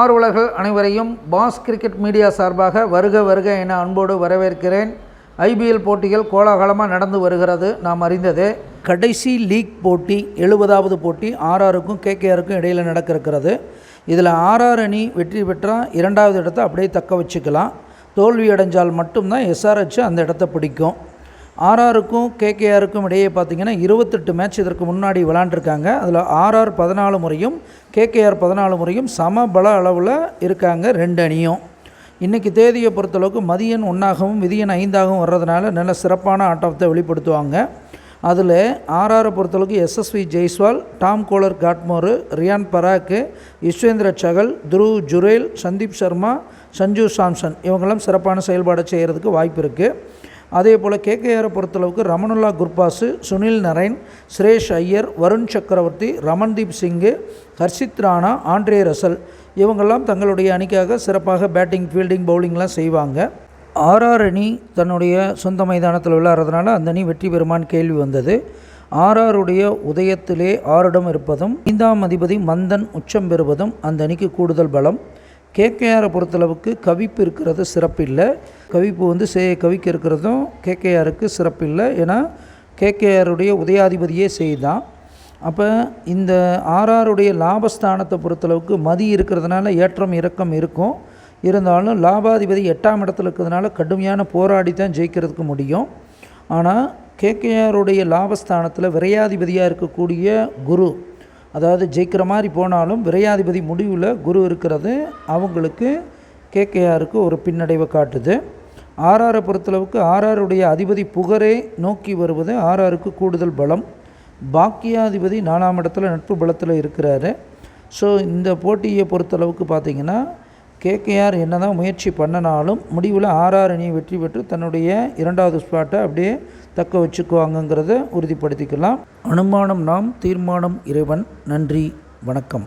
ஆர்வலர்கள் அனைவரையும் pass cricket media சார்பாக வருக வருக என அன்போடு வரவேற்கிறேன். ஐபிஎல் போட்டிகள் கோலாகலமாக நடந்து வருகிறது. நாம் அறிந்ததே கடைசி லீக் போட்டி எழுபதாவது போட்டி ஆர்ஆருக்கும் கேகேஆருக்கும் இடையில் நடக்க இருக்கிறது இதில் ஆர்ஆர் அணி வெற்றி பெற்றால் இரண்டாவது இடத்தை அப்படியே தக்க வச்சுக்கலாம். தோல்வி அடைஞ்சால் மட்டும்தான் எஸ்ஆர்ஹெச் அந்த இடத்த பிடிக்கும். ஆர்ஆருக்கும் கேகேஆருக்கும் இடையே பார்த்தீங்கன்னா இருபத்தெட்டு மேட்ச் இதற்கு முன்னாடி விளாண்டுருக்காங்க. அதில் ஆர்ஆர் பதினாலு முறையும் கேகேஆர் பதினாலு முறையும் சம பல அளவில் இருக்காங்க ரெண்டு அணியும். இன்றைக்கி தேதியை பொறுத்தளவுக்கு மதியன் ஒன்றாகவும் விதியன் ஐந்தாகவும் வர்றதுனால நல்ல சிறப்பான ஆட்டத்தை வெளிப்படுத்துவாங்க. அதில் ஆர்ஆரை பொறுத்தளவுக்கு எஸ்எஸ்வி Jaiswal Tom Kohler Cadmore Riyan Parag Yuzvendra Chahal Dhruv Jurel Sandeep Sharma Sanju Samson இவங்கெல்லாம் சிறப்பான செயல்பாடை செய்கிறதுக்கு வாய்ப்பு இருக்குது அதே போல் கேகேஆரை பொறுத்தளவுக்கு ரமணுல்லா குர்பாஸு சுனில் நரேன் சுரேஷ் ஐயர் வருண் சக்கரவர்த்தி ரமன்தீப் சிங்கு ஹர்ஷித் ராணா ஆண்ட்ரே ரசல். இவங்கெல்லாம் தங்களுடைய அணிக்காக சிறப்பாக பேட்டிங் ஃபீல்டிங் பவுலிங்லாம் செய்வாங்க. ஆர்ஆர் அணி தன்னுடைய சொந்த மைதானத்தில் விளையாடுறதுனால அந்த அணி வெற்றி பெறுமான்னு கேள்வி வந்தது. ஆர்ஆருடைய உதயத்திலே ஆறிடம் இருப்பதும் ஐந்தாம் அதிபதி மந்தன் உச்சம் பெறுவதும் அந்த அணிக்கு கூடுதல் பலம். கேகேஆரை பொறுத்தளவுக்கு கவிப்பு இருக்கிறது சிறப்பில்லை. கவிப்பு வந்து சே கவிக்கு இருக்கிறதும் கேகேஆருக்கு சிறப்பில்லை. ஏன்னா கேகேஆருடைய உதயாதிபதியே செய்தான். அப்போ இந்த ஆர்ஆருடைய லாபஸ்தானத்தை பொறுத்தளவுக்கு மதி இருக்கிறதுனால ஏற்றம் இறக்கம் இருக்கும். இருந்தாலும் லாபாதிபதி எட்டாம் இடத்துல இருக்கிறதுனால கடுமையான போராடி தான் ஜெயிக்கிறதுக்கு முடியும். ஆனால் கேகேஆருடைய லாபஸ்தானத்தில் விரையாதிபதியாக இருக்கக்கூடிய குரு அதாவது ஜெயிக்கிற மாதிரி போனாலும் விரையாதிபதி முடிவில் குரு இருக்கிறது அவங்களுக்கு கேகேஆருக்கு ஒரு பின்னடைவை காட்டுது. ஆர்ஆரை பொறுத்தளவுக்கு ஆர்ஆருடைய அதிபதி புகரே நோக்கி வருவது ஆர்ஆருக்கு கூடுதல் பலம். பாக்கியாதிபதி நாலாம் இடத்துல நட்பு பலத்தில் இருக்கிறாரு. ஸோ இந்த போட்டியை பொறுத்தளவுக்கு பார்த்திங்கன்னா கேகேஆர் என்ன தான் முயற்சி பண்ணினாலும் முடிவில் ஆர்ஆர் அணியை வெற்றி பெற்று தன்னுடைய இரண்டாவது ஸ்பாட்டை அப்படியே தக்க வச்சுக்குவாங்கங்கிறத உறுதிப்படுத்திக்கலாம். அனுமானம் நாம் தீர்மானம் இறைவன். நன்றி வணக்கம்.